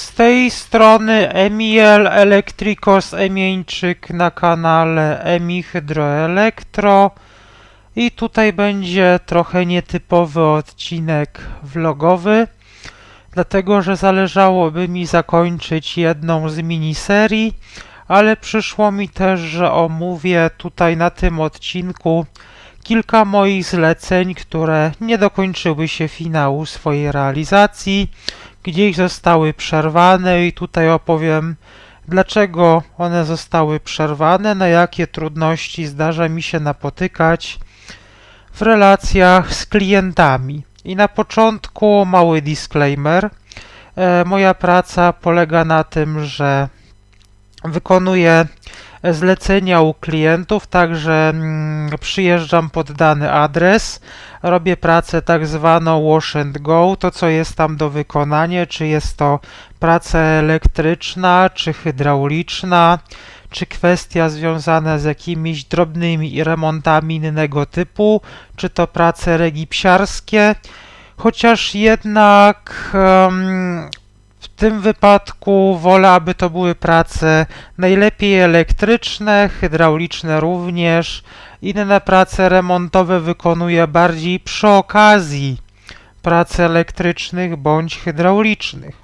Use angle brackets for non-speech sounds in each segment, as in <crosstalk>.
Z tej strony Emiel Elektrikos Emieńczyk na kanale Emi Hydroelektro i tutaj będzie trochę nietypowy odcinek vlogowy, dlatego że zależałoby mi zakończyć jedną z miniserii, ale przyszło mi też, że omówię tutaj na tym odcinku kilka moich zleceń, które nie dokończyły się finału swojej realizacji, gdzieś zostały przerwane i tutaj opowiem, dlaczego one zostały przerwane, na jakie trudności zdarza mi się napotykać w relacjach z klientami. I na początku mały disclaimer. E, moja praca polega na tym, że wykonuję zlecenia u klientów, także mm, przyjeżdżam pod dany adres, robię pracę tak zwaną wash and go, to co jest tam do wykonania, czy jest to praca elektryczna, czy hydrauliczna, czy kwestia związana z jakimiś drobnymi remontami innego typu, czy to prace regipsiarskie, chociaż jednak w tym wypadku wolę, aby to były prace najlepiej elektryczne, hydrauliczne również. Inne prace remontowe wykonuję bardziej przy okazji prac elektrycznych bądź hydraulicznych.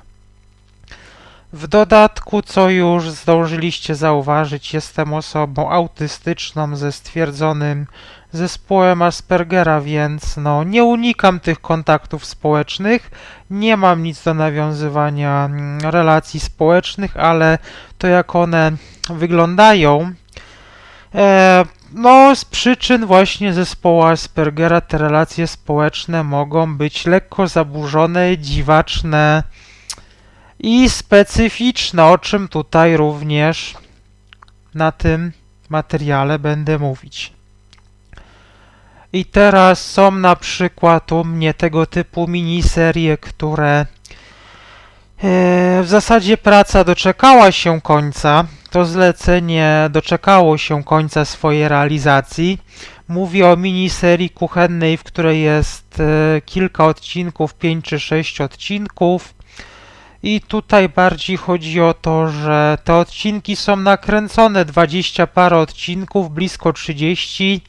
W dodatku, co już zdążyliście zauważyć, jestem osobą autystyczną ze stwierdzonym zespołem Aspergera, więc no, nie unikam tych kontaktów społecznych, nie mam nic do nawiązywania mm, relacji społecznych, ale to jak one wyglądają, e, no z przyczyn właśnie zespołu Aspergera te relacje społeczne mogą być lekko zaburzone, dziwaczne i specyficzne, o czym tutaj również na tym materiale będę mówić. I teraz są na przykład u mnie tego typu miniserie, które e, w zasadzie praca doczekała się końca. To zlecenie doczekało się końca swojej realizacji. Mówię o miniserii kuchennej, w której jest e, kilka odcinków, 5 czy 6 odcinków. I tutaj bardziej chodzi o to, że te odcinki są nakręcone 20 parę odcinków, blisko 30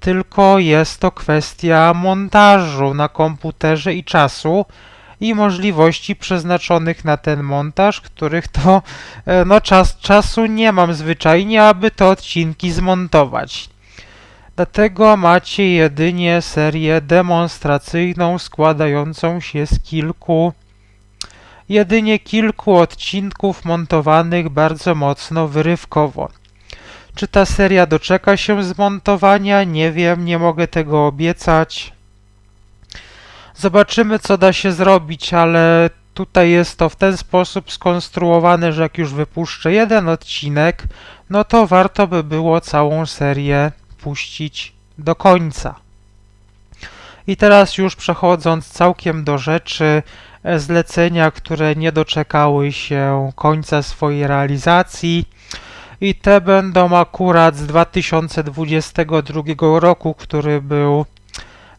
tylko jest to kwestia montażu na komputerze i czasu i możliwości przeznaczonych na ten montaż, których to e, no czas, czasu nie mam zwyczajnie, aby te odcinki zmontować. Dlatego macie jedynie serię demonstracyjną składającą się z kilku jedynie kilku odcinków montowanych bardzo mocno wyrywkowo. Czy ta seria doczeka się zmontowania? Nie wiem, nie mogę tego obiecać. Zobaczymy, co da się zrobić, ale tutaj jest to w ten sposób skonstruowane, że jak już wypuszczę jeden odcinek, no to warto by było całą serię puścić do końca. I teraz już przechodząc całkiem do rzeczy, e, zlecenia, które nie doczekały się końca swojej realizacji, i te będą akurat z 2022 roku, który był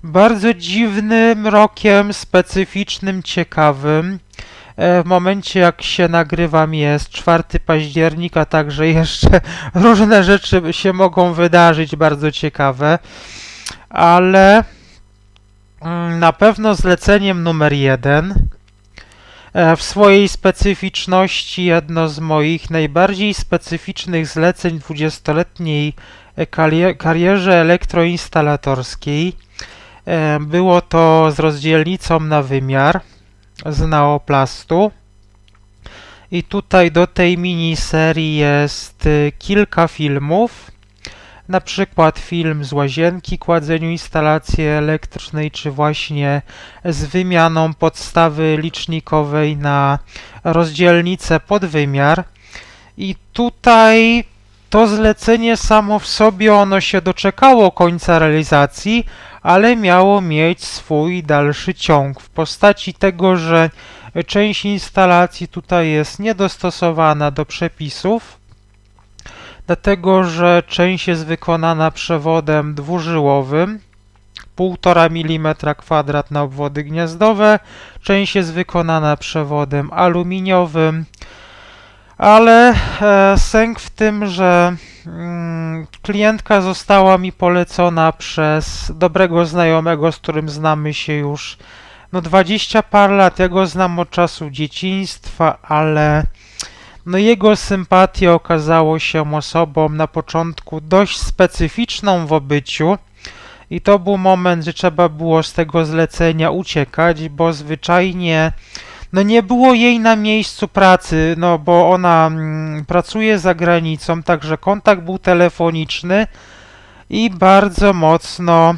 bardzo dziwnym rokiem, specyficznym, ciekawym. E, W momencie jak się nagrywam jest 4 października, także <laughs> jeszcze różne rzeczy się mogą wydarzyć bardzo ciekawe, ale na pewno zleceniem numer jeden E, W swojej specyficzności jedno z moich najbardziej specyficznych zleceń w 20-letniej e, karierze elektroinstalatorskiej e, było to z rozdzielnicą na wymiar z Neoplastu. I tutaj do tej miniserii jest kilka filmów, na przykład film z łazienki, kładzeniu instalacji elektrycznej, czy właśnie z wymianą podstawy licznikowej na rozdzielnicę pod wymiar. I tutaj to zlecenie samo w sobie ono się doczekało końca realizacji, ale miało mieć swój dalszy ciąg w postaci tego, że część instalacji tutaj jest niedostosowana do przepisów, dlatego że część jest wykonana przewodem dwużyłowym 1,5 mm kwadrat na obwody gniazdowe, część jest wykonana przewodem aluminiowym, ale e, sęk w tym, że mm, klientka została mi polecona przez dobrego znajomego, z którym znamy się już no 20 par lat. Ja go znam od czasu dzieciństwa, ale no jego sympatia okazało się osobą na początku dość specyficzną w obyciu. I to był moment, że trzeba było z tego zlecenia uciekać, bo zwyczajnie no nie było jej na miejscu pracy, no bo ona mm, pracuje za granicą, także kontakt był telefoniczny i bardzo mocno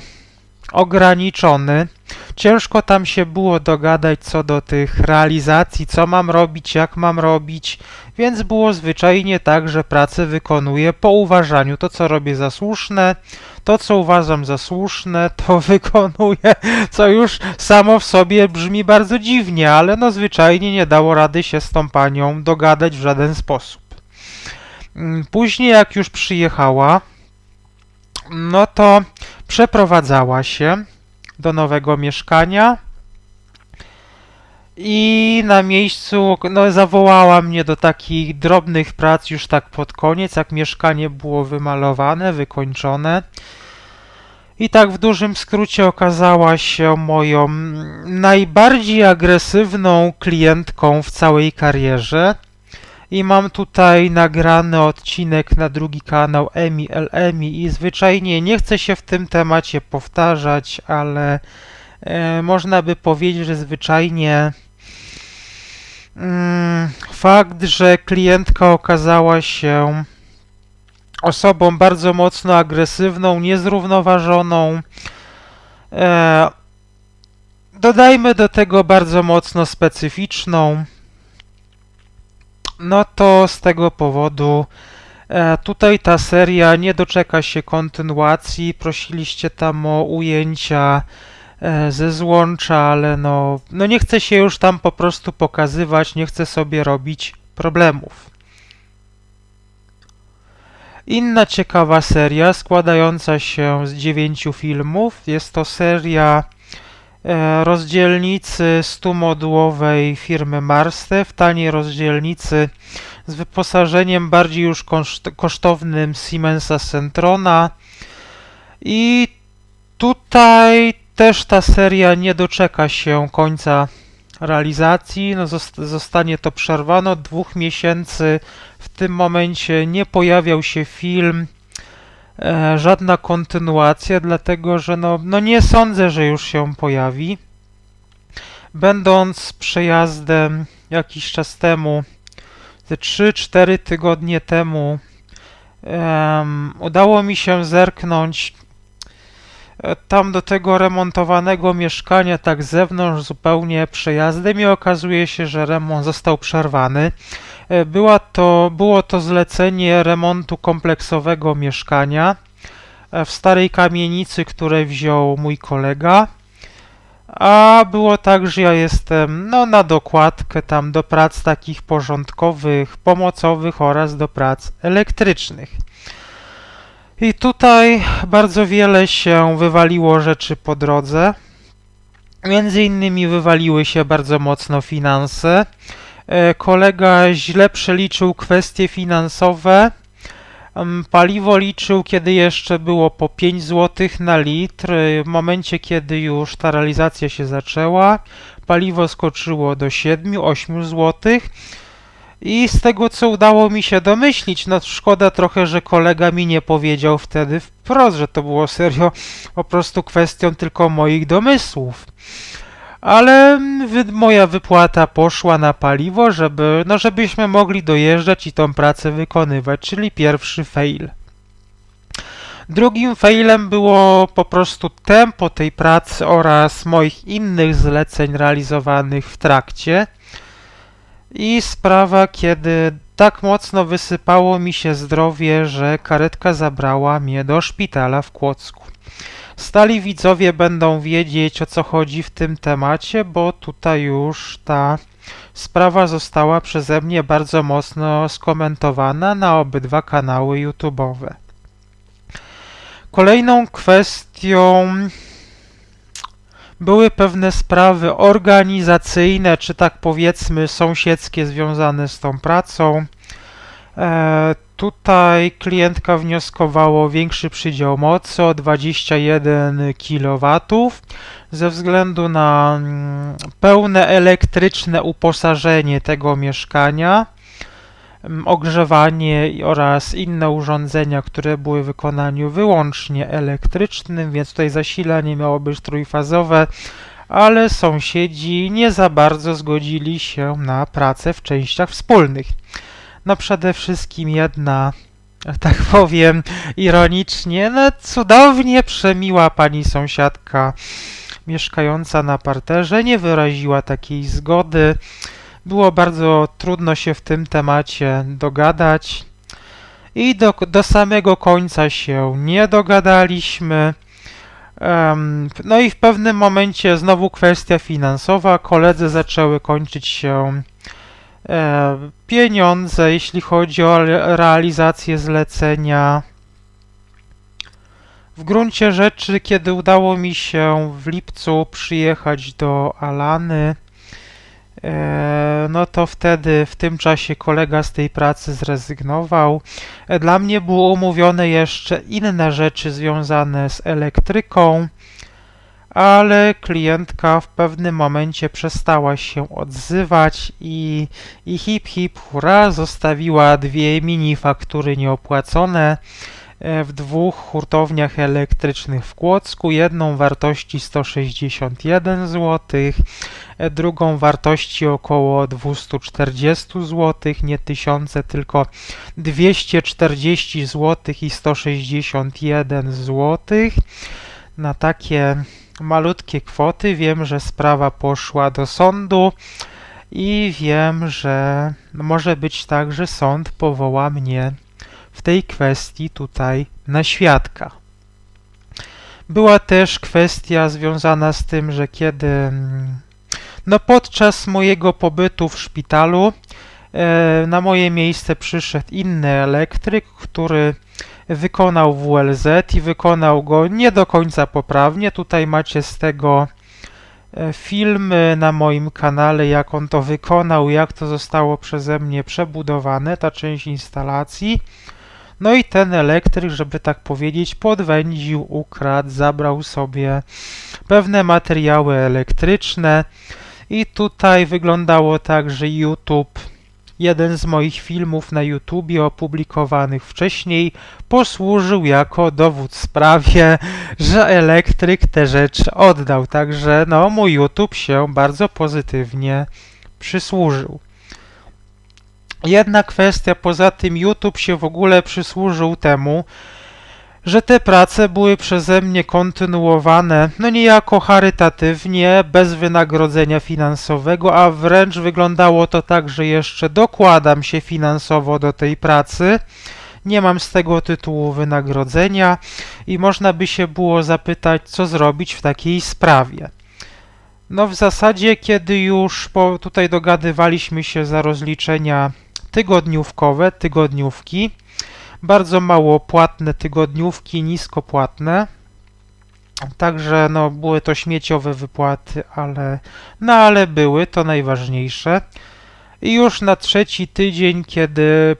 ograniczony. Ciężko tam się było dogadać co do tych realizacji, co mam robić, jak mam robić, więc było zwyczajnie tak, że pracę wykonuję po uważaniu. To, co robię za słuszne, to, co uważam za słuszne, to <laughs> wykonuję, co już samo w sobie brzmi bardzo dziwnie, ale no zwyczajnie nie dało rady się z tą panią dogadać w żaden sposób. Mm, Później, jak już przyjechała, no to przeprowadzała się do nowego mieszkania i na miejscu no, zawołała mnie do takich drobnych prac już tak pod koniec, jak mieszkanie było wymalowane, wykończone. I tak w dużym skrócie okazała się moją najbardziej agresywną klientką w całej karierze. I mam tutaj nagrany odcinek na drugi kanał Emi i zwyczajnie nie chcę się w tym temacie powtarzać, ale e, można by powiedzieć, że zwyczajnie mm, fakt, że klientka okazała się osobą bardzo mocno agresywną, niezrównoważoną, e, dodajmy do tego bardzo mocno specyficzną, no to z tego powodu e, tutaj ta seria nie doczeka się kontynuacji. Prosiliście tam o ujęcia e, ze złącza, ale no, no nie chcę się już tam po prostu pokazywać, nie chcę sobie robić problemów. Inna ciekawa seria składająca się z dziewięciu filmów. Jest to seria rozdzielnicy 100-modułowej firmy Marstew, taniej rozdzielnicy z wyposażeniem bardziej już koszt, kosztownym Siemensa Centrona. I tutaj też ta seria nie doczeka się końca realizacji. No, zost- zostanie to przerwane od dwóch miesięcy. W tym momencie nie pojawiał się film, e, żadna kontynuacja, dlatego że no, no nie sądzę, że już się pojawi. Będąc przejazdem jakiś czas temu, ze 3-4 tygodnie temu, em, udało mi się zerknąć e, tam do tego remontowanego mieszkania, tak z zewnątrz zupełnie przejazdem i okazuje się, że remont został przerwany. E, Była to, było to zlecenie remontu kompleksowego mieszkania e, w starej kamienicy, które wziął mój kolega. A było tak, że ja jestem no, na dokładkę tam do prac takich porządkowych, pomocowych oraz do prac elektrycznych. I tutaj bardzo wiele się wywaliło rzeczy po drodze. Między innymi wywaliły się bardzo mocno finanse. E, Kolega źle przeliczył kwestie finansowe. Em, Paliwo liczył, kiedy jeszcze było po 5 zł na litr. E, W momencie, kiedy już ta realizacja się zaczęła, paliwo skoczyło do 7-8 zł. I z tego, co udało mi się domyślić, no szkoda trochę, że kolega mi nie powiedział wtedy wprost, że to było serio po prostu kwestią tylko moich domysłów. Ale wy, moja wypłata poszła na paliwo, żeby, no żebyśmy mogli dojeżdżać i tą pracę wykonywać, czyli pierwszy fail. Drugim failem było po prostu tempo tej pracy oraz moich innych zleceń realizowanych w trakcie. I sprawa, kiedy tak mocno wysypało mi się zdrowie, że karetka zabrała mnie do szpitala w Kłodzku. Stali widzowie będą wiedzieć o co chodzi w tym temacie, bo tutaj już ta sprawa została przeze mnie bardzo mocno skomentowana na obydwa kanały YouTube'owe. Kolejną kwestią były pewne sprawy organizacyjne, czy tak powiedzmy sąsiedzkie związane z tą pracą. Tutaj klientka wnioskowała o większy przydział mocy o 21 kW ze względu na mm, pełne elektryczne uposażenie tego mieszkania, mm, ogrzewanie oraz inne urządzenia, które były w wykonaniu wyłącznie elektrycznym, więc tutaj zasilanie miało być trójfazowe, ale sąsiedzi nie za bardzo zgodzili się na pracę w częściach wspólnych. No przede wszystkim jedna, tak <laughs> powiem ironicznie, no cudownie przemiła pani sąsiadka mieszkająca na parterze nie wyraziła takiej zgody. Było bardzo trudno się w tym temacie dogadać i do, do samego końca się nie dogadaliśmy. Em, no i w pewnym momencie znowu kwestia finansowa. Koledzy zaczęły kończyć się pieniądze, jeśli chodzi o re- realizację zlecenia. W gruncie rzeczy, kiedy udało mi się w lipcu przyjechać do Alany, e, no to wtedy w tym czasie kolega z tej pracy zrezygnował. E, Dla mnie było umówione jeszcze inne rzeczy związane z elektryką, ale klientka w pewnym momencie przestała się odzywać i, i hip hip hura zostawiła dwie mini faktury nieopłacone e, w dwóch hurtowniach elektrycznych w Kłodzku, jedną wartości 161 zł, e, drugą wartości około 240 zł, nie tysiące, tylko 240 zł i 161 zł. Na takie malutkie kwoty wiem, że sprawa poszła do sądu i wiem, że może być tak, że sąd powoła mnie w tej kwestii tutaj na świadka. Była też kwestia związana z tym, że kiedy mm, no podczas mojego pobytu w szpitalu e, na moje miejsce przyszedł inny elektryk, który wykonał WLZ i wykonał go nie do końca poprawnie. Tutaj macie z tego e, filmy na moim kanale, jak on to wykonał, jak to zostało przeze mnie przebudowane, ta część instalacji. No i ten elektryk, żeby tak powiedzieć, podwędził, ukradł, zabrał sobie pewne materiały elektryczne i tutaj wyglądało tak, że YouTube, jeden z moich filmów na YouTubie opublikowanych wcześniej, posłużył jako dowód sprawie, że elektryk te rzeczy oddał. Także no, mój YouTube się bardzo pozytywnie przysłużył. Jedna kwestia, poza tym YouTube się w ogóle przysłużył temu, że te prace były przeze mnie kontynuowane, no niejako charytatywnie, bez wynagrodzenia finansowego, a wręcz wyglądało to tak, że jeszcze dokładam się finansowo do tej pracy. Nie mam z tego tytułu wynagrodzenia i można by się było zapytać, co zrobić w takiej sprawie. No w zasadzie, kiedy już po, tutaj dogadywaliśmy się za rozliczenia tygodniówkowe, tygodniówki, bardzo mało płatne tygodniówki, nisko płatne. Także no, były to śmieciowe wypłaty, ale no ale były, to najważniejsze. I już na trzeci tydzień, kiedy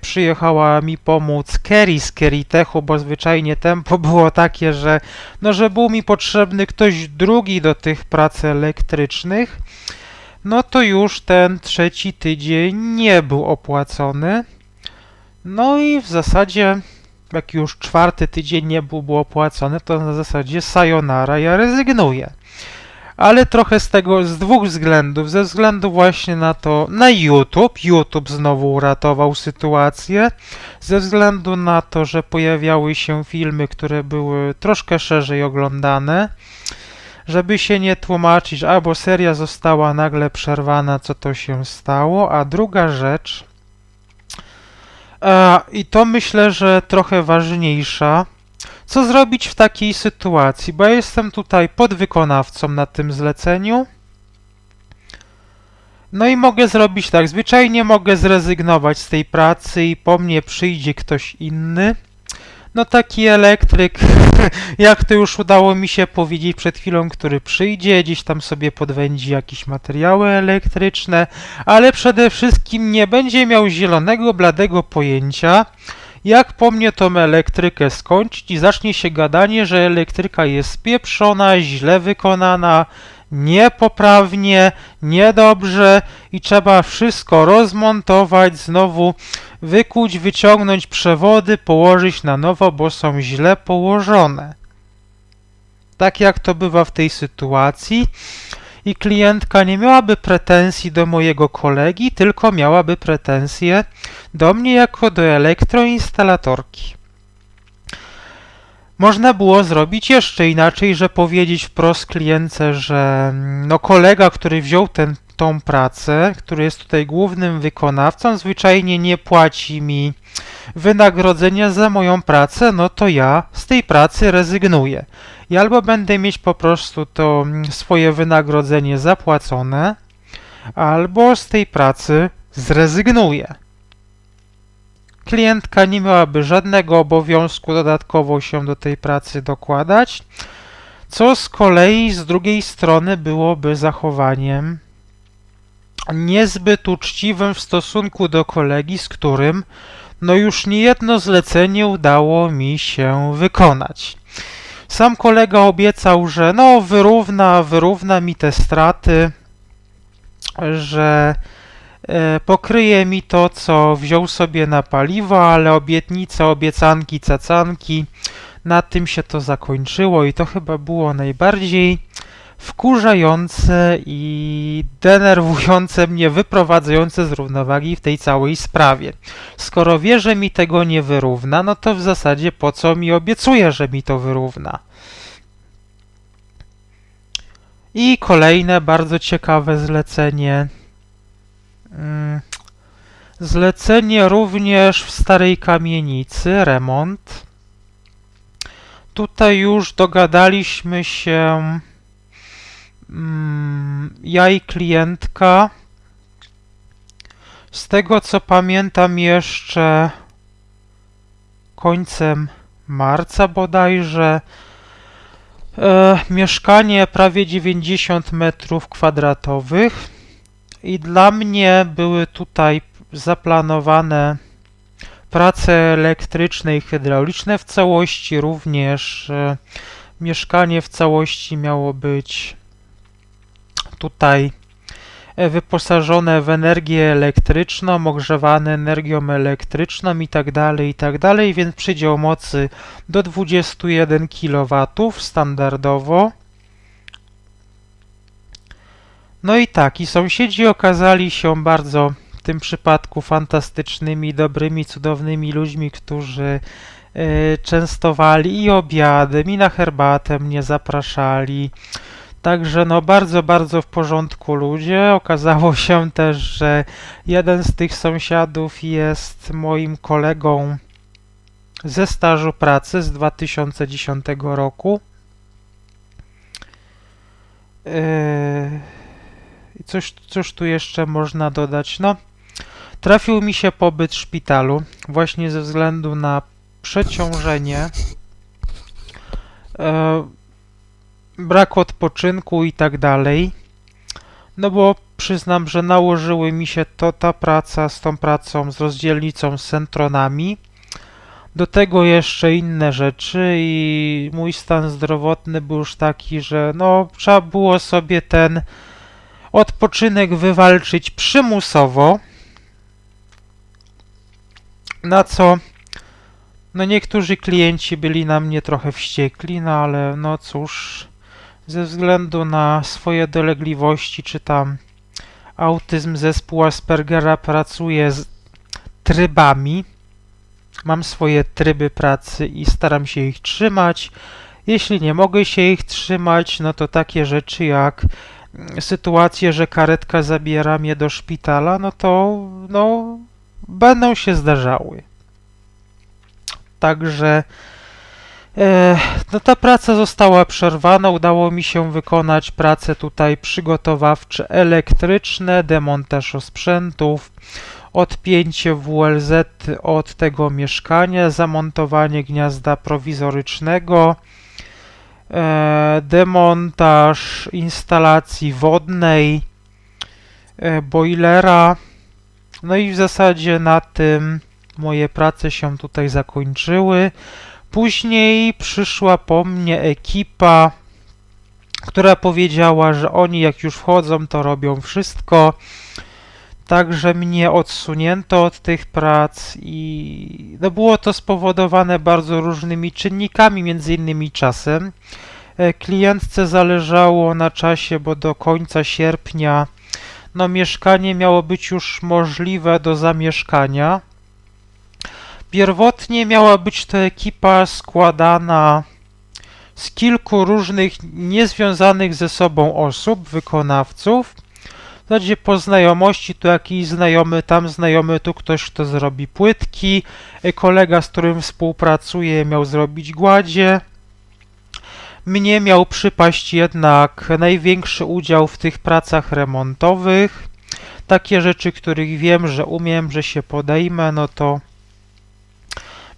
przyjechała mi pomóc Kerry z Keritechu, bo zwyczajnie tempo <laughs> było takie, że no, że był mi potrzebny ktoś drugi do tych prac elektrycznych, no to już ten trzeci tydzień nie był opłacony. No i w zasadzie, jak już czwarty tydzień nie był, był opłacony, to na zasadzie sayonara, ja rezygnuję. Ale trochę z tego, z dwóch względów. Ze względu właśnie na to, na YouTube. YouTube znowu uratował sytuację. Ze względu na to, że pojawiały się filmy, które były troszkę szerzej oglądane. Żeby się nie tłumaczyć, albo seria została nagle przerwana, co to się stało. A druga rzecz, E, I to myślę, że trochę ważniejsza. Co zrobić w takiej sytuacji? Bo ja jestem tutaj podwykonawcą na tym zleceniu. No i mogę zrobić tak. Zwyczajnie mogę zrezygnować z tej pracy i po mnie przyjdzie ktoś inny. No taki elektryk, <laughs> jak to już udało mi się powiedzieć przed chwilą, który przyjdzie, gdzieś tam sobie podwędzi jakieś materiały elektryczne, ale przede wszystkim nie będzie miał zielonego, bladego pojęcia, jak po mnie tą elektrykę skończyć i zacznie się gadanie, że elektryka jest spieprzona, źle wykonana, niepoprawnie, niedobrze i trzeba wszystko rozmontować, znowu wykuć, wyciągnąć przewody, położyć na nowo, bo są źle położone. Tak jak to bywa w tej sytuacji. I klientka nie miałaby pretensji do mojego kolegi, tylko miałaby pretensje do mnie jako do elektroinstalatorki. Można było zrobić jeszcze inaczej, że powiedzieć wprost klientce, że mm, no kolega, który wziął ten, tą pracę, który jest tutaj głównym wykonawcą, zwyczajnie nie płaci mi wynagrodzenia za moją pracę, no to ja z tej pracy rezygnuję. I albo będę mieć po prostu to mm, swoje wynagrodzenie zapłacone, albo z tej pracy zrezygnuję. Klientka nie miałaby żadnego obowiązku dodatkowo się do tej pracy dokładać, co z kolei z drugiej strony byłoby zachowaniem niezbyt uczciwym w stosunku do kolegi, z którym no już niejedno zlecenie udało mi się wykonać. Sam kolega obiecał, że no wyrówna, wyrówna mi te straty, że e, pokryje mi to, co wziął sobie na paliwo, ale obietnice, obiecanki, cacanki, na tym się to zakończyło i to chyba było najbardziej wkurzające i denerwujące mnie, wyprowadzające z równowagi w tej całej sprawie. Skoro wie, że mi tego nie wyrówna, no to w zasadzie po co mi obiecuje, że mi to wyrówna? I kolejne bardzo ciekawe zlecenie. Mm, Zlecenie również w starej kamienicy, remont. Tutaj już dogadaliśmy się ja i klientka. Z tego co pamiętam jeszcze końcem marca bodajże e, mieszkanie prawie 90 metrów kwadratowych i dla mnie były tutaj zaplanowane prace elektryczne i hydrauliczne w całości, również e, mieszkanie w całości miało być tutaj e, wyposażone w energię elektryczną, ogrzewane energią elektryczną i tak dalej, i tak więc przydział mocy do 21 kW standardowo. No i tak, i sąsiedzi okazali się bardzo w tym przypadku fantastycznymi, dobrymi, cudownymi ludźmi, którzy e, częstowali i obiadem, i na herbatę mnie zapraszali. Także no bardzo, bardzo w porządku ludzie. Okazało <laughs> się też, że jeden z tych sąsiadów jest moim kolegą ze stażu pracy z 2010 roku. Yy, I coś, cóż tu jeszcze można dodać? No, trafił mi się pobyt w szpitalu właśnie ze względu na przeciążenie. Brak odpoczynku i tak dalej. No bo przyznam, że nałożyły mi się to ta praca z tą pracą z rozdzielnicą z centronami. Do tego jeszcze inne rzeczy i mój stan zdrowotny był już taki, że no trzeba było sobie ten odpoczynek wywalczyć przymusowo. Na co no niektórzy klienci byli na mnie trochę wściekli, no ale no cóż, ze względu na swoje dolegliwości, czy tam autyzm zespół Aspergera pracuje z trybami. Mam swoje tryby pracy i staram się ich trzymać. Jeśli nie mogę się ich trzymać, no to takie rzeczy jak mm, sytuacje, że karetka zabiera mnie do szpitala, no to no, będą się zdarzały. Także no ta praca została przerwana. Udało mi się wykonać prace tutaj przygotowawcze elektryczne, demontaż osprzętów, odpięcie WLZ od tego mieszkania, zamontowanie gniazda prowizorycznego, e, demontaż instalacji wodnej, e, boilera. No i w zasadzie na tym moje prace się tutaj zakończyły. Później przyszła po mnie ekipa, która powiedziała, że oni jak już wchodzą, to robią wszystko. Także mnie odsunięto od tych prac i no było to spowodowane bardzo różnymi czynnikami, między innymi czasem. E, Klientce zależało na czasie, bo do końca sierpnia no mieszkanie miało być już możliwe do zamieszkania. Pierwotnie miała być to ekipa składana z kilku różnych niezwiązanych ze sobą osób, wykonawców. W zasadzie po znajomości, tu jakiś znajomy, tam znajomy, tu ktoś, kto zrobi płytki, e, kolega, z którym współpracuję, miał zrobić gładzie. Mnie miał przypaść jednak największy udział w tych pracach remontowych. Takie rzeczy, których wiem, że umiem, że się podejmę, no to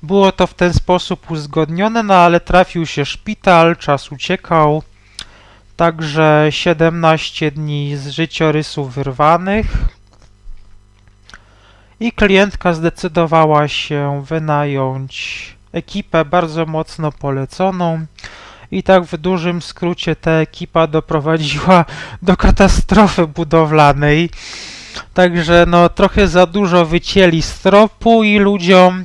było to w ten sposób uzgodnione, no ale trafił się szpital, czas uciekał. Także 17 dni z życiorysów wyrwanych. I klientka zdecydowała się wynająć ekipę bardzo mocno poleconą. I tak w dużym skrócie ta ekipa doprowadziła <laughs> do katastrofy budowlanej. Także no trochę za dużo wycięli stropu i ludziom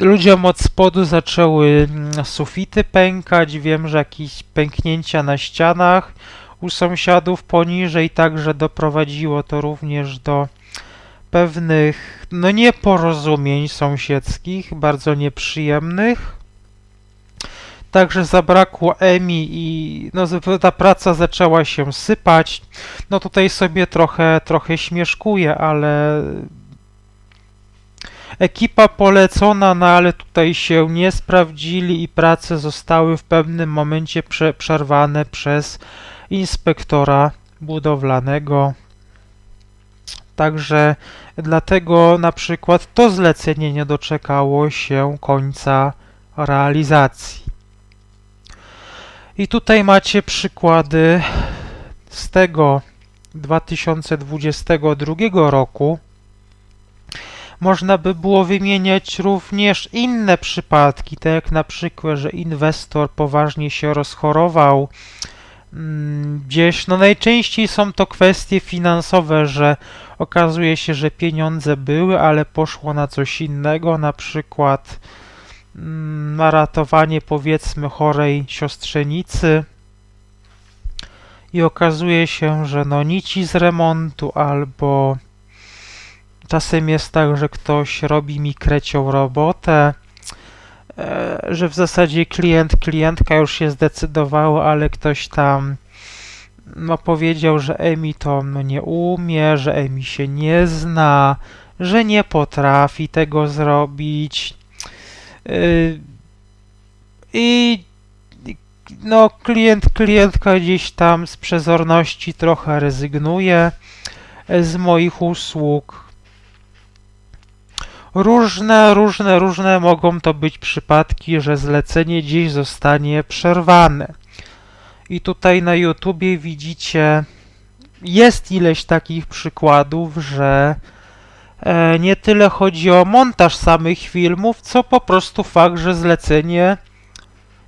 ludziom od spodu zaczęły mm, sufity pękać. Wiem, że jakieś pęknięcia na ścianach u sąsiadów poniżej, także doprowadziło to również do pewnych no nieporozumień sąsiedzkich, bardzo nieprzyjemnych. Także zabrakło Emi i no, ta praca zaczęła się sypać. No tutaj sobie trochę, trochę śmieszkuję, ale ekipa polecona, no ale tutaj się nie sprawdzili i prace zostały w pewnym momencie prze, przerwane przez inspektora budowlanego. Także dlatego na przykład to zlecenie nie doczekało się końca realizacji. I tutaj macie przykłady z tego 2022 roku. Można by było wymieniać również inne przypadki, tak jak na przykład, że inwestor poważnie się rozchorował. mm, Gdzieś, no najczęściej są to kwestie finansowe, że okazuje się, że pieniądze były, ale poszło na coś innego, na przykład mm, na ratowanie powiedzmy chorej siostrzenicy i okazuje się, że no nici z remontu albo czasem jest tak, że ktoś robi mi krecią robotę, e, że w zasadzie klient, klientka już się zdecydowała, ale ktoś tam no powiedział, że Emi to nie umie, że Emi się nie zna, że nie potrafi tego zrobić. Yy, I no, klient, klientka gdzieś tam z przezorności trochę rezygnuje e, z moich usług. Różne, różne, różne mogą to być przypadki, że zlecenie gdzieś zostanie przerwane. I tutaj na YouTubie widzicie, jest ileś takich przykładów, że e, nie tyle chodzi o montaż samych filmów, co po prostu fakt, że zlecenie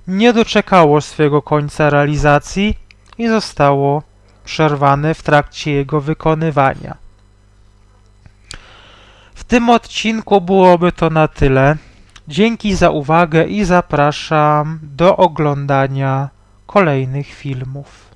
nie doczekało swojego końca realizacji i zostało przerwane w trakcie jego wykonywania. Tym odcinku byłoby to na tyle. Dzięki za uwagę i zapraszam do oglądania kolejnych filmów.